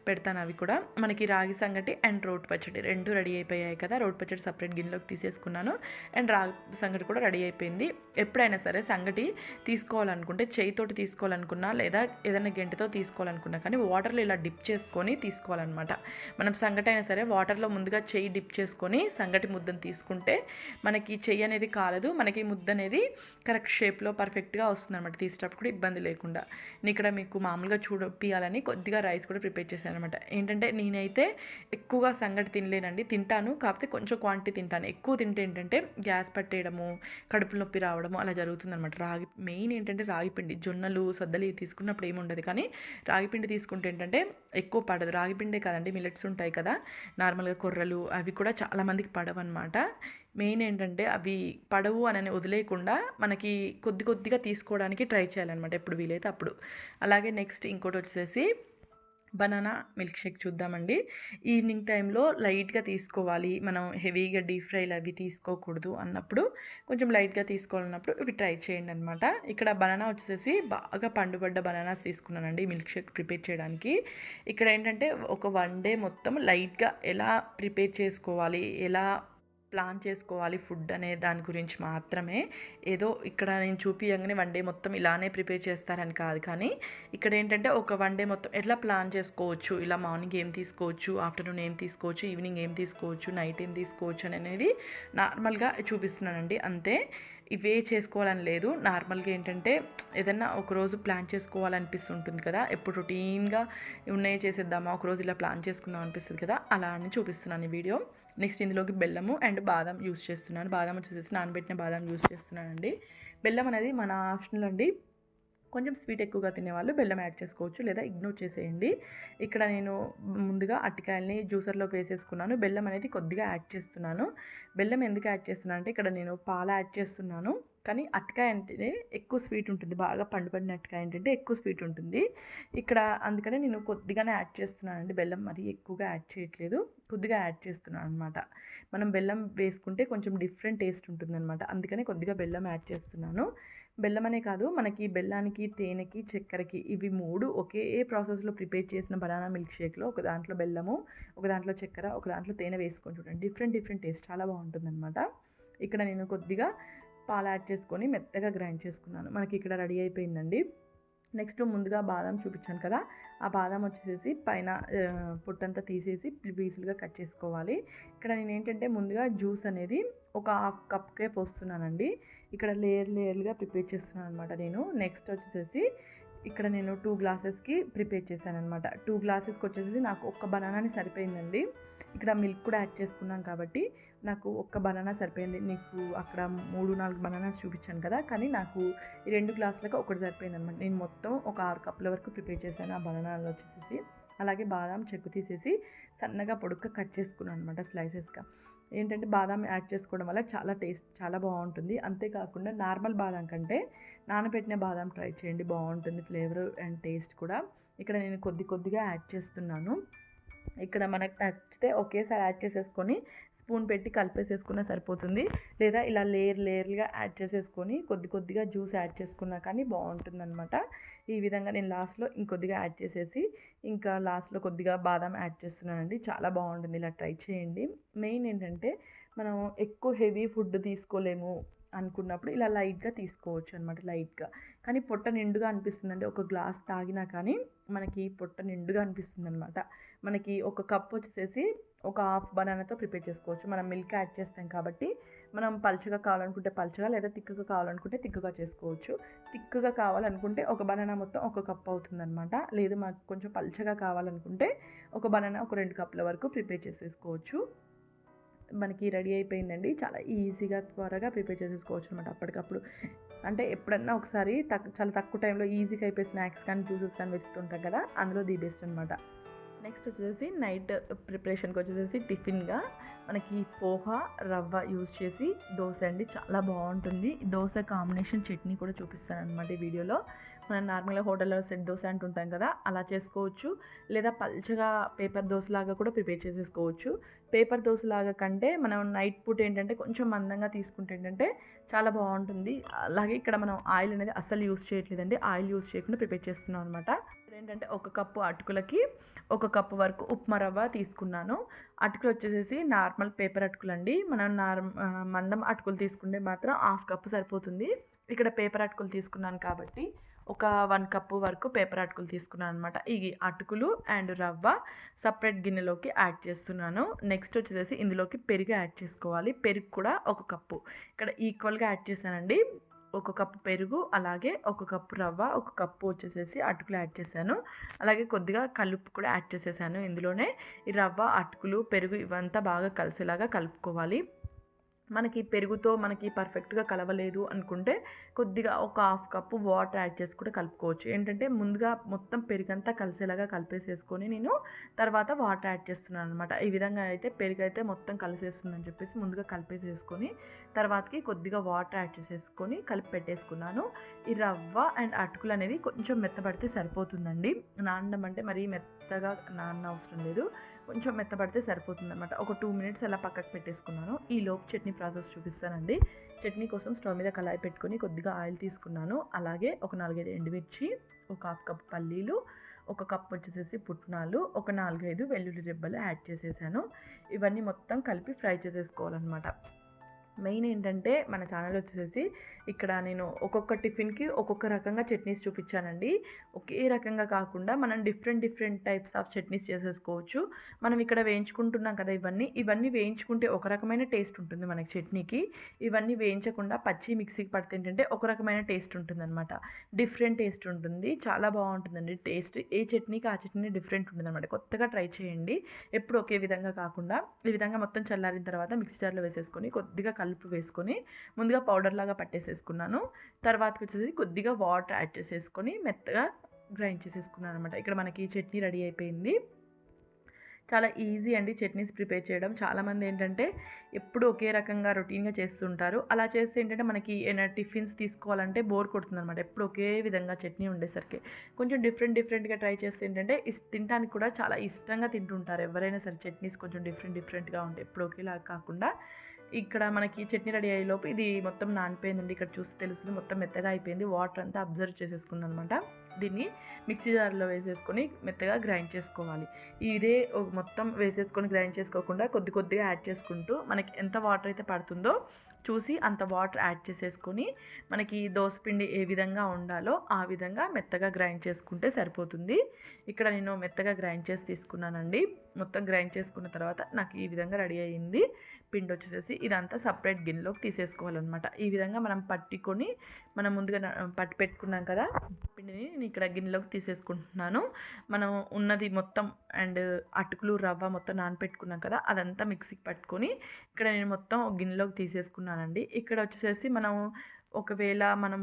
పెడతాను అవి కూడా. మనకి రాగి సంగటి అండ్ రోడ్ పచ్చడి రెండు రెడీ అయిపోయాయి కదా. రోడ్ పచ్చడి సపరేట్ గిన్నెలోకి తీసేసుకున్నాను. అండ్ రాగి సంగటి కూడా రెడీ అయిపోయింది. ఎప్పుడైనా సరే సంగటి తీసుకోవాలనుకుంటే చేయితోటి తీసుకోవాలనుకున్నా లేదా ఏదైనా గెంటతో తీసుకోవాలనుకున్నా కానీ వాటర్లో ఇలా డిప్ చేసుకొని తీసుకోవాలన్నమాట. మనం సంగటి అయినా సరే వాటర్లో ముందుగా చేయి డిప్ చేసుకొని సంగటి ముద్దను తీసుకుంటే మనకి చెయ్యి అనేది కాలదు మనకి ముద్ద అనేది కరెక్ట్ షేప్లో పర్ఫెక్ట్గా వస్తుంది అనమాట తీసేటప్పుడు కూడా ఇబ్బంది లేకుండా. నేను ఇక్కడ మీకు మామూలుగా చూడపియాలని కొద్దిగా రైస్ కూడా ప్రిపేర్ చేశాను అనమాట ఏంటంటే నేనైతే ఎక్కువగా సంగటి తినలేనండి. తింటాను కాకపోతే కొంచెం క్వాంటిటీ తింటాను. ఎక్కువ తింటే ఏంటంటే గ్యాస్ పట్టేయడము కడుపు నొప్పి రావడము అలా జరుగుతుంది అనమాట రాగి మెయిన్ ఏంటంటే రాగి పిండి జొన్నలు సద్దలు తీసుకున్నప్పుడు ఏమి ఉండదు. కానీ రాగి పిండి తీసుకుంటే ఏంటంటే ఎక్కువ పడదు. రాగిపిండే కదండి మిల్లెట్స్ ఉంటాయి కదా. నార్మల్గా కొర్రలు అవి కూడా చాలామందికి పడవు అనమాట మెయిన్ ఏంటంటే అవి పడవు అని వదిలేయకుండా మనకి కొద్ది కొద్దిగా తీసుకోవడానికి ట్రై చేయాలన్నమాట ఎప్పుడు వీలైతే అప్పుడు. అలాగే నెక్స్ట్ ఇంకోటి వచ్చేసి బనానా మిల్క్ షేక్ చూద్దామండి. ఈవినింగ్ టైంలో లైట్గా తీసుకోవాలి. మనం హెవీగా డీప్ ఫ్రైలు అవి తీసుకోకూడదు అన్నప్పుడు కొంచెం లైట్గా తీసుకోవాలన్నప్పుడు ఇవి ట్రై చేయండి అనమాట ఇక్కడ బనానా వచ్చేసి బాగా పండుబడ్డ బనానాస్ తీసుకున్నానండి మిల్క్ షేక్ ప్రిపేర్ చేయడానికి. ఇక్కడ ఏంటంటే ఒక వన్ డే మొత్తం లైట్గా ఎలా ప్రిపేర్ చేసుకోవాలి ఎలా ప్లాన్ చేసుకోవాలి ఫుడ్ అనే దాని గురించి మాత్రమే. ఏదో ఇక్కడ నేను చూపియంగానే వన్ డే మొత్తం ఇలానే ప్రిపేర్ చేస్తారని కాదు కానీ ఇక్కడ ఏంటంటే ఒక వన్ డే మొత్తం ఎట్లా ప్లాన్ చేసుకోవచ్చు? ఇలా మార్నింగ్ ఏం తీసుకోవచ్చు? ఆఫ్టర్నూన్ ఏం తీసుకోవచ్చు? ఈవినింగ్ ఏం తీసుకోవచ్చు? నైట్ ఏం తీసుకోవచ్చు? అని అనేది నార్మల్గా చూపిస్తున్నానండి. అంతే. ఇవే చేసుకోవాలని లేదు. నార్మల్గా ఏంటంటే ఏదన్నా ఒకరోజు ప్లాన్ చేసుకోవాలనిపిస్తుంటుంది కదా. ఎప్పుడు రొటీన్గా ఉన్నాయి చేసేద్దామా? ఒకరోజు ఇలా ప్లాన్ చేసుకుందాం అనిపిస్తుంది కదా. అలా అని చూపిస్తున్నాను ఈ వీడియో. నెక్స్ట్ ఇందులోకి బెల్లము అండ్ బాదం యూస్ చేస్తున్నాను. బాదం వచ్చేసి నానబెట్టిన బాదం యూస్ చేస్తున్నానండి. బెల్లం అనేది మన ఆప్షనల్ అండి. కొంచెం స్వీట్ ఎక్కువగా తినేవాళ్ళు. బెల్లం యాడ్ చేసుకోవచ్చు లేదా ఇగ్నోర్ చేసేయండి. ఇక్కడ నేను ముందుగా అట్టికాయల్ని జ్యూసర్లోకి వేసేసుకున్నాను. బెల్లం అనేది కొద్దిగా యాడ్ చేస్తున్నాను. బెల్లం ఎందుకు యాడ్ చేస్తున్నాను అంటే ఇక్కడ నేను పాలు యాడ్ చేస్తున్నాను. కానీ అట్టకాయ అంటే ఎక్కువ స్వీట్ ఉంటుంది. బాగా పండుపడిన అట్టకాయ ఏంటంటే ఎక్కువ స్వీట్ ఉంటుంది. ఇక్కడ అందుకనే నేను కొద్దిగానే యాడ్ చేస్తున్నాను అండి. బెల్లం మరీ ఎక్కువగా యాడ్ చేయట్లేదు. కొద్దిగా యాడ్ చేస్తున్నాను అనమాట మనం బెల్లం వేసుకుంటే కొంచెం డిఫరెంట్ టేస్ట్ ఉంటుందన్నమాట. అందుకనే కొద్దిగా బెల్లం యాడ్ చేస్తున్నాను. బెల్లం అనే కాదు మనకి బెల్లానికి తేనెకి చక్కెరకి ఇవి మూడు ఒకే ప్రాసెస్లో ప్రిపేర్ చేసిన బనానా మిల్క్ షేక్లో ఒక దాంట్లో బెల్లము ఒక దాంట్లో చక్కెర ఒక దాంట్లో తేనె వేసుకొని చూడండి. డిఫరెంట్ డిఫరెంట్ టేస్ట్ చాలా బాగుంటుందన్నమాట. ఇక్కడ నేను కొద్దిగా పాలు యాడ్ చేసుకొని మెత్తగా గ్రైండ్ చేసుకున్నాను. మనకి ఇక్కడ రెడీ అయిపోయిందండి. నెక్స్ట్ ముందుగా బాదం చూపించాను కదా ఆ బాదం వచ్చేసేసి పైన పొట్టంతా తీసేసి పీసులుగా కట్ చేసుకోవాలి. ఇక్కడ నేను ఏంటంటే ముందుగా జ్యూస్ అనేది ఒక హాఫ్ కప్కే పోస్తున్నానండి. ఇక్కడ లేయర్ లేయర్గా ప్రిపేర్ చేస్తున్నాను అనమాట నేను. నెక్స్ట్ వచ్చేసేసి ఇక్కడ నేను టూ గ్లాసెస్కి ప్రిపేర్ చేశాను అనమాట టూ గ్లాసెస్కి వచ్చేసి నాకు ఒక్క బనానాని సరిపోయిందండి. ఇక్కడ మిల్క్ కూడా యాడ్ చేసుకున్నాం కాబట్టి నాకు ఒక్క బనానా సరిపోయింది. నీకు అక్కడ మూడు నాలుగు బనానాస్ చూపించాను కదా కానీ నాకు ఈ రెండు గ్లాసులకు ఒకటి సరిపోయింది అనమాట నేను మొత్తం ఒక ఆరు కప్పుల వరకు ప్రిపేర్ చేశాను ఆ బనానాలు వచ్చేసేసి. అలాగే బాదాం చెక్కు తీసేసి సన్నగా పొడుక్క కట్ చేసుకున్నాను అనమాట స్లైసెస్గా. ఏంటంటే బాదాం యాడ్ చేసుకోవడం వల్ల చాలా టేస్ట్ చాలా బాగుంటుంది. అంతేకాకుండా నార్మల్ బాదాం కంటే నానబెట్టిన బాదాం ట్రై చేయండి. బాగుంటుంది ఫ్లేవర్ అండ్ టేస్ట్ కూడా. ఇక్కడ నేను కొద్ది కొద్దిగా యాడ్ చేస్తున్నాను. ఇక్కడ మనకు నచ్చితే ఒకేసారి యాడ్ చేసేసుకొని స్పూన్ పెట్టి కలిపేసేసుకున్నా సరిపోతుంది. లేదా ఇలా లేయర్ లేయర్గా యాడ్ చేసేసుకొని కొద్ది కొద్దిగా జ్యూస్ యాడ్ చేసుకున్నా కానీ బాగుంటుందన్నమాట. ఈ విధంగా నేను లాస్ట్లో ఇంకొద్దిగా యాడ్ చేసేసి ఇంకా లాస్ట్లో కొద్దిగా బాదం యాడ్ చేస్తున్నానండి. చాలా బాగుంటుంది. ఇలా ట్రై చేయండి. మెయిన్ ఏంటంటే మనం ఎక్కువ హెవీ ఫుడ్ తీసుకోలేము. అనుకున్నప్పుడు ఇలా లైట్గా తీసుకోవచ్చు అనమాట లైట్గా. కానీ పొట్ట నిండుగా అనిపిస్తుంది అంటే ఒక గ్లాస్ తాగినా కానీ మనకి పొట్ట నిండుగా అనిపిస్తుంది అనమాట మనకి ఒక కప్ వచ్చేసేసి ఒక హాఫ్ బనానాతో ప్రిపేర్ చేసుకోవచ్చు. మనం మిల్క్ యాడ్ చేస్తాం కాబట్టి మనం పలుచగా కావాలనుకుంటే పలుచగా లేదా తిక్కగా కావాలనుకుంటే తిక్కగా చేసుకోవచ్చు. తిక్కగా కావాలనుకుంటే ఒక బనానా మొత్తం ఒక కప్ అవుతుందన్నమాట. లేదు మాకు కొంచెం పలుచగా కావాలనుకుంటే ఒక బనానా ఒక రెండు కప్పుల వరకు ప్రిపేర్ చేసేసుకోవచ్చు. మనకి రెడీ అయిపోయిందండి. చాలా ఈజీగా త్వరగా ప్రిపేర్ చేసేసుకోవచ్చు అనమాట అప్పటికప్పుడు. అంటే ఎప్పుడన్నా ఒకసారి తక్ చాలా తక్కువ టైంలో ఈజీగా అయిపోయి స్నాక్స్ కానీ జ్యూసెస్ కానీ వెతుకుతుంటాం కదా అందులో ది బెస్ట్ అనమాట నెక్స్ట్ వచ్చేసి నైట్ ప్రిపరేషన్కి వచ్చేసి టిఫిన్గా మనకి పోహా రవ్వ యూజ్ చేసి దోశ అండి. చాలా బాగుంటుంది. దోశ కాంబినేషన్ చట్నీ కూడా చూపిస్తాను అనమాట ఈ వీడియోలో. మనం నార్మల్గా హోటల్లో సెట్ దోశ అంటుంటాం కదా అలా చేసుకోవచ్చు. లేదా పల్చగా పేపర్ దోశలాగా కూడా ప్రిపేర్ చేసేసుకోవచ్చు. పేపర్ దోశలాగా కంటే మనం నైట్ పూట ఏంటంటే కొంచెం మందంగా తీసుకుంటే ఏంటంటే చాలా బాగుంటుంది. అలాగే ఇక్కడ మనం ఆయిల్ అనేది అస్సలు యూస్ చేయట్లేదండి. ఆయిల్ యూస్ చేయకుండా ప్రిపేర్ చేస్తున్నాం అనమాట ఏంటంటే ఒక కప్పు అటుకులకి ఒక కప్పు వరకు ఉప్మా రవ్వ తీసుకున్నాను. అటుకులు వచ్చేసేసి నార్మల్ పేపర్ అటుకులు అండి మనం నార్మ మందం అటుకులు తీసుకుంటే మాత్రం హాఫ్ కప్పు సరిపోతుంది. ఇక్కడ పేపర్ అటుకులు తీసుకున్నాను కాబట్టి ఒక వన్ కప్పు వరకు పేపర్ అటుకులు తీసుకున్నాను అనమాట ఈ అటుకులు అండ్ రవ్వ సపరేట్ గిన్నెలోకి యాడ్ చేస్తున్నాను. నెక్స్ట్ వచ్చేసి ఇందులోకి పెరుగు యాడ్ చేసుకోవాలి. పెరుగు కూడా ఒక కప్పు. ఇక్కడ ఈక్వల్గా యాడ్ చేశానండి. ఒక కప్పు పెరుగు అలాగే ఒక కప్పు రవ్వ ఒక కప్పు వచ్చేసేసి అటుకులు యాడ్ చేశాను. అలాగే కొద్దిగా కలుపు కూడా యాడ్ చేసేసాను ఇందులోనే. ఈ రవ్వ అటుకులు పెరుగు ఇవంతా బాగా కలిసేలాగా కలుపుకోవాలి. మనకి పెరుగుతో మనకి పర్ఫెక్ట్గా కలవలేదు అనుకుంటే కొద్దిగా ఒక హాఫ్ కప్పు వాటర్ యాడ్ చేసి కూడా కలుపుకోవచ్చు. ఏంటంటే ముందుగా మొత్తం పెరుగంతా కలిసేలాగా కలిపేసేసుకొని నేను తర్వాత వాటర్ యాడ్ చేస్తున్నాను అనమాట ఈ విధంగా అయితే పెరుగు అయితే మొత్తం కలిసేస్తుందని చెప్పేసి ముందుగా కలిపేసేసుకొని తర్వాతకి కొద్దిగా వాటర్ యాడ్ చేసేసుకొని కలిపి పెట్టేసుకున్నాను. ఈ రవ్వ అండ్ అటుకులు అనేది కొంచెం మెత్తపడితే సరిపోతుందండి. నానడం అంటే మరీ మెత్తగా నాన్న అవసరం లేదు. కొంచెం మెత్తపడితే సరిపోతుంది అనమాట ఒక టూ మినిట్స్ అలా పక్కకు పెట్టేసుకున్నాను. ఈ లోపు చట్నీ ప్రాసెస్ చూపిస్తానండి. చట్నీ కోసం స్టవ్ మీద కళాయి పెట్టుకొని కొద్దిగా ఆయిల్ తీసుకున్నాను. అలాగే ఒక నాలుగైదు ఎండుమిర్చి ఒక హాఫ్ కప్ పల్లీలు ఒక కప్ వచ్చేసేసి పుట్నాలు ఒక నాలుగైదు వెల్లుల్లి రెబ్బలు యాడ్ చేసేసాను. ఇవన్నీ మొత్తం కలిపి ఫ్రై చేసేసుకోవాలన్నమాట. మెయిన్ ఏంటంటే మన ఛానల్ వచ్చేసేసి ఇక్కడ నేను ఒక్కొక్క టిఫిన్కి ఒక్కొక్క రకంగా చట్నీస్ చూపించానండి. ఒకే రకంగా కాకుండా మనం different different types of chutneys చేసేసుకోవచ్చు. మనం ఇక్కడ వేయించుకుంటున్నాం కదా ఇవన్నీ. ఇవన్నీ వేయించుకుంటే ఒక రకమైన టేస్ట్ ఉంటుంది మనకి చట్నీకి. ఇవన్నీ వేయించకుండా పచ్చి మిక్సీకి పడితే ఏంటంటే ఒక రకమైన టేస్ట్ ఉంటుంది అనమాట డిఫరెంట్ టేస్ట్ ఉంటుంది. చాలా బాగుంటుందండి టేస్ట్. ఏ చట్నీకి ఆ చట్నీ డిఫరెంట్ ఉంటుంది అనమాట కొత్తగా ట్రై చేయండి. ఎప్పుడు ఒకే విధంగా కాకుండా ఈ విధంగా మొత్తం చల్లారిన తర్వాత మిక్సీ జార్లో వేసేసుకొని కొద్దిగా కలుపు వేసుకొని ముందుగా పౌడర్ లాగా పట్టేసేసుకున్నాను తర్వాతకి వచ్చేసి కొద్దిగా వాటర్ యాడ్ చేసేసుకొని మెత్తగా గ్రైండ్ చేసేసుకున్నాను అనమాట ఇక్కడ మనకి చట్నీ రెడీ అయిపోయింది. చాలా ఈజీ అండి చట్నీస్ ప్రిపేర్ చేయడం. చాలామంది ఏంటంటే ఎప్పుడు ఒకే రకంగా రొటీన్గా చేస్తుంటారు. అలా చేస్తే ఏంటంటే మనకి ఏమైనా టిఫిన్స్ తీసుకోవాలంటే బోర్ కొడుతుంది అనమాట ఎప్పుడు ఒకే విధంగా చట్నీ ఉండేసరికి. కొంచెం డిఫరెంట్ డిఫరెంట్గా ట్రై చేస్తే ఏంటంటే ఇస్ తినడానికి కూడా చాలా ఇష్టంగా తింటుంటారు. ఎవరైనా సరే చట్నీస్ కొంచెం డిఫరెంట్ డిఫరెంట్గా ఉంటాయి ఎప్పుడు ఒకేలా కాకుండా. ఇక్కడ మనకి చట్నీ రెడీ అయ్యేలోపు ఇది మొత్తం నానిపోయిందండి. ఇక్కడ చూసి తెలుస్తుంది మొత్తం మెత్తగా అయిపోయింది. వాటర్ అంతా అబ్జర్వ్ చేసేసుకుంది అనమాట దీన్ని మిక్సీ జార్లో వేసేసుకొని మెత్తగా గ్రైండ్ చేసుకోవాలి. ఇదే మొత్తం వేసేసుకొని గ్రైండ్ చేసుకోకుండా కొద్ది కొద్దిగా యాడ్ చేసుకుంటూ మనకి ఎంత వాటర్ అయితే పడుతుందో చూసి అంత వాటర్ యాడ్ చేసేసుకొని మనకి దోసపిండి ఏ విధంగా ఉండాలో ఆ విధంగా మెత్తగా గ్రైండ్ చేసుకుంటే సరిపోతుంది. ఇక్కడ నేను మెత్తగా గ్రైండ్ చేసి తీసుకున్నానండి. మొత్తం గ్రైండ్ చేసుకున్న తర్వాత నాకు ఈ విధంగా రెడీ అయ్యింది. పిండి వచ్చేసేసి ఇదంతా సపరేట్ గిన్నెలోకి తీసేసుకోవాలన్నమాట. ఈ విధంగా మనం పట్టుకొని మనం ముందుగా పట్టి పెట్టుకున్నాం కదా పిండిని నేను ఇక్కడ గిన్నెలోకి తీసేసుకుంటున్నాను. మనం ఉన్నది మొత్తం అండ్ అటుకులు రవ్వ మొత్తం నానపెట్టుకున్నాం కదా అదంతా మిక్సీకి పట్టుకొని ఇక్కడ నేను మొత్తం గిన్నెలోకి తీసేసుకున్నానండి. ఇక్కడ వచ్చేసేసి మనం ఒకవేళ మనం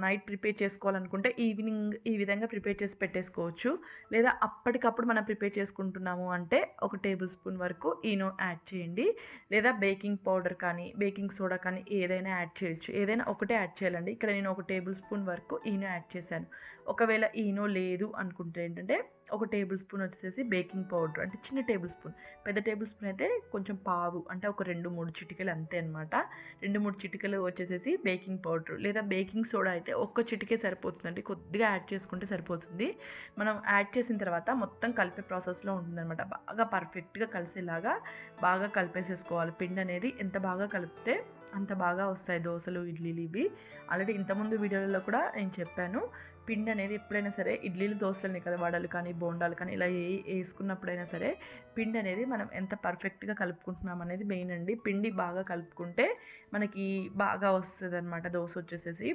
నైట్ ప్రిపేర్ చేసుకోవాలనుకుంటే ఈవినింగ్ ఈ విధంగా ప్రిపేర్ చేసి పెట్టేసుకోవచ్చు. లేదా అప్పటికప్పుడు మనం ప్రిపేర్ చేసుకుంటున్నాము అంటే ఒక టేబుల్ స్పూన్ వరకు ఈనో యాడ్ చేయండి. లేదా బేకింగ్ పౌడర్ కానీ బేకింగ్ సోడా కానీ ఏదైనా యాడ్ చేయొచ్చు. ఏదైనా ఒకటే యాడ్ చేయాలండి. ఇక్కడ నేను ఒక టేబుల్ స్పూన్ వరకు ఈనో యాడ్ చేశాను. ఒకవేళ ఈనో లేదు అనుకుంటే ఏంటంటే ఒక టేబుల్ స్పూన్ వచ్చేసి బేకింగ్ పౌడర్ అంటే చిన్న టేబుల్ స్పూన్. పెద్ద టేబుల్ స్పూన్ అయితే కొంచెం పావు అంటే ఒక రెండు మూడు చిటికలు అంతే అనమాట రెండు మూడు చిటికలు వచ్చేసేసి బేకింగ్ పౌడర్ లేదా బేకింగ్ సోడా అయితే ఒక్క చిటికే సరిపోతుందండి. కొద్దిగా యాడ్ చేసుకుంటే సరిపోతుంది. మనం యాడ్ చేసిన తర్వాత మొత్తం కలిపే ప్రాసెస్లో ఉంటుందన్నమాట. బాగా పర్ఫెక్ట్గా కలిసేలాగా బాగా కలిపేసేసుకోవాలి. పిండి అనేది ఎంత బాగా కలిపితే అంత బాగా వస్తాయి. దోశలు ఇడ్లీలు ఇవి. ఆల్రెడీ ఇంతకుముందు వీడియోలలో కూడా నేను చెప్పాను. పిండి అనేది ఎప్పుడైనా సరే ఇడ్లీలు దోశలని కదా వడలు కానీ బోండాలు కానీ ఇలా ఏ వేసుకున్నప్పుడైనా సరే పిండి అనేది మనం ఎంత పర్ఫెక్ట్గా కలుపుకుంటున్నాం అనేది మెయిన్ అండి. పిండి బాగా కలుపుకుంటే మనకి బాగా వస్తుంది అనమాట దోశ వచ్చేసేసి.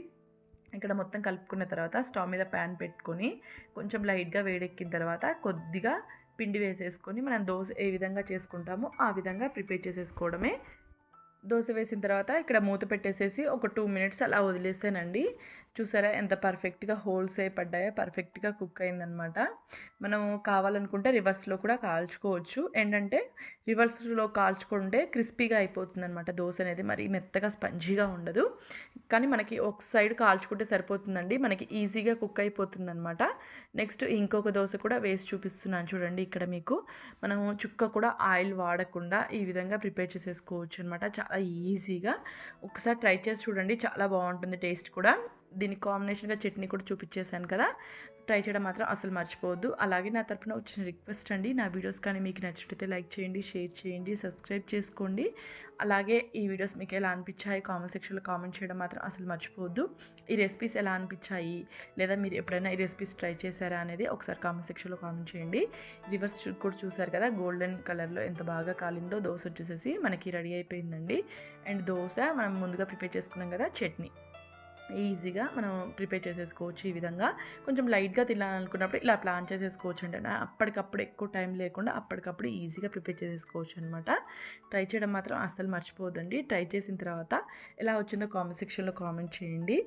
ఇక్కడ మొత్తం కలుపుకున్న తర్వాత స్టవ్ మీద ప్యాన్ పెట్టుకొని కొంచెం లైట్గా వేడెక్కిన తర్వాత కొద్దిగా పిండి వేసేసుకొని మనం దోశ ఏ విధంగా చేసుకుంటామో ఆ విధంగా ప్రిపేర్ చేసేసుకోవడమే. దోశ వేసిన తర్వాత ఇక్కడ మూత పెట్టేసేసి ఒక టూ మినిట్స్ అలా వదిలేసానండి చూసారా? ఎంత పర్ఫెక్ట్గా హోల్స్ అయి పడ్డాయో పర్ఫెక్ట్గా కుక్ అయిందనమాట మనం కావాలనుకుంటే రివర్స్లో కూడా కాల్చుకోవచ్చు. ఏంటంటే రివర్స్లో కాల్చుకుంటే క్రిస్పీగా అయిపోతుంది అనమాట దోశ అనేది. మరి మెత్తగా స్పంజీగా ఉండదు. కానీ మనకి ఒక సైడ్ కాల్చుకుంటే సరిపోతుందండి. మనకి ఈజీగా కుక్ అయిపోతుంది అనమాట నెక్స్ట్ ఇంకొక దోశ కూడా వేసి చూపిస్తున్నాను చూడండి ఇక్కడ మీకు. మనము చుక్క కూడా ఆయిల్ వాడకుండా ఈ విధంగా ప్రిపేర్ చేసేసుకోవచ్చు అనమాట చాలా ఈజీగా. ఒకసారి ట్రై చేసి చూడండి. చాలా బాగుంటుంది టేస్ట్ కూడా. దీని కాంబినేషన్గా చట్నీ కూడా చూపించేశాను కదా. ట్రై చేయడం మాత్రం అసలు మర్చిపోవద్దు. అలాగే నా తరపున వచ్చిన రిక్వెస్ట్ అండి నా వీడియోస్ కానీ మీకు నచ్చినట్టయితే లైక్ చేయండి షేర్ చేయండి సబ్స్క్రైబ్ చేసుకోండి. అలాగే ఈ వీడియోస్ మీకు ఎలా అనిపించాయి కామెంట్ సెక్షన్లో కామెంట్ చేయడం మాత్రం అసలు మర్చిపోవద్దు. ఈ రెసిపీస్ ఎలా అనిపించాయి? లేదా మీరు ఎప్పుడైనా ఈ రెసిపీస్ ట్రై చేశారా అనేది ఒకసారి కామెంట్ సెక్షన్లో కామెంట్ చేయండి. రివర్స్ కూడా చూసారు కదా గోల్డెన్ కలర్లో ఎంత బాగా కాలిందో దోశ వచ్చేసేసి మనకి రెడీ అయిపోయిందండి. అండ్ దోశ మనం ముందుగా ప్రిపేర్ చేసుకున్నాం కదా చట్నీ. ఈజీగా మనం ప్రిపేర్ చేసేసుకోవచ్చు ఈ విధంగా. కొంచెం లైట్గా తినాలనుకున్నప్పుడు ఇలా ప్లాన్ చేసేసుకోవచ్చు అంటే అప్పటికప్పుడు ఎక్కువ టైం లేకుండా అప్పటికప్పుడు ఈజీగా ప్రిపేర్ చేసేసుకోవచ్చు అనమాట ట్రై చేయడం మాత్రం అస్సలు మర్చిపోదండి ట్రై చేసిన తర్వాత ఎలా వచ్చిందో కామెంట్ సెక్షన్లో కామెంట్ చేయండి.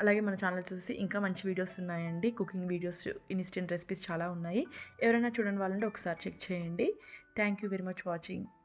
అలాగే మన ఛానల్ చూసి ఇంకా మంచి వీడియోస్ ఉన్నాయండి. కుకింగ్ వీడియోస్ ఇన్స్టెంట్ రెసిపీస్ చాలా ఉన్నాయి. ఎవరైనా చూడండి వాళ్ళంటే ఒకసారి చెక్ చేయండి. Thank you very much watching.